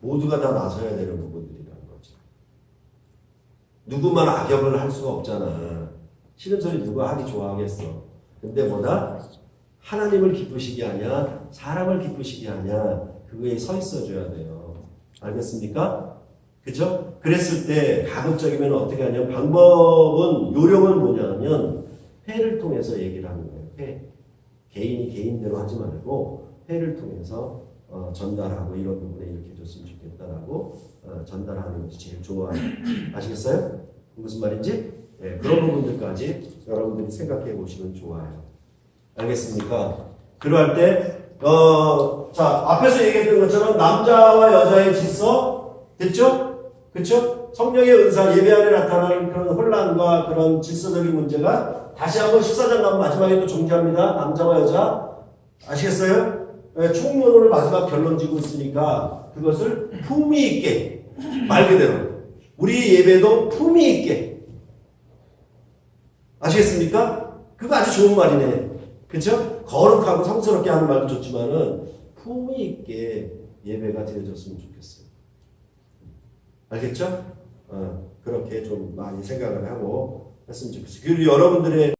모두가 다 나서야 되는 부분들이라는 거죠. 누구만 악역을 할 수가 없잖아. 싫은 소리 누가 하기 좋아하겠어. 근데 뭐다? 하나님을 기쁘시게 하냐, 사람을 기쁘시게 하냐, 그거에 서 있어 줘야 돼요. 알겠습니까? 그죠? 그랬을 때 가급적이면 어떻게 하냐? 방법은, 요령은 뭐냐면, 회를 통해서 얘기를 하는 거예요. 회. 개인이 개인대로 하지 말고, 회를 통해서 어, 전달하고 이런 부분에 이렇게 해줬으면 좋겠다라고 어, 전달하는 것이 제일 좋아요. 아시겠어요? 무슨 말인지? 예, 그런 부분들까지 여러분들이 생각해 보시면 좋아요. 알겠습니까? 그러할 때, 어, 자, 앞에서 얘기했던 것처럼 남자와 여자의 질서, 됐죠? 그쵸? 성령의 은사, 예배 안에 나타나는 그런 혼란과 그런 질서적인 문제가 다시 한번 14장 가면 마지막에 또 정지합니다. 남자와 여자. 아시겠어요? 예, 총론을 마지막 결론 지고 있으니까 그것을 품위 있게, 말 그대로. 우리 예배도 품위 있게. 아시겠습니까? 그거 아주 좋은 말이네. 그쵸? 거룩하고 성스럽게 하는 말도 좋지만은 품위 있게 예배가 되어졌으면 좋겠어요. 알겠죠? 어, 그렇게 좀 많이 생각을 하고 했으면 좋겠어요. 그리고 여러분들의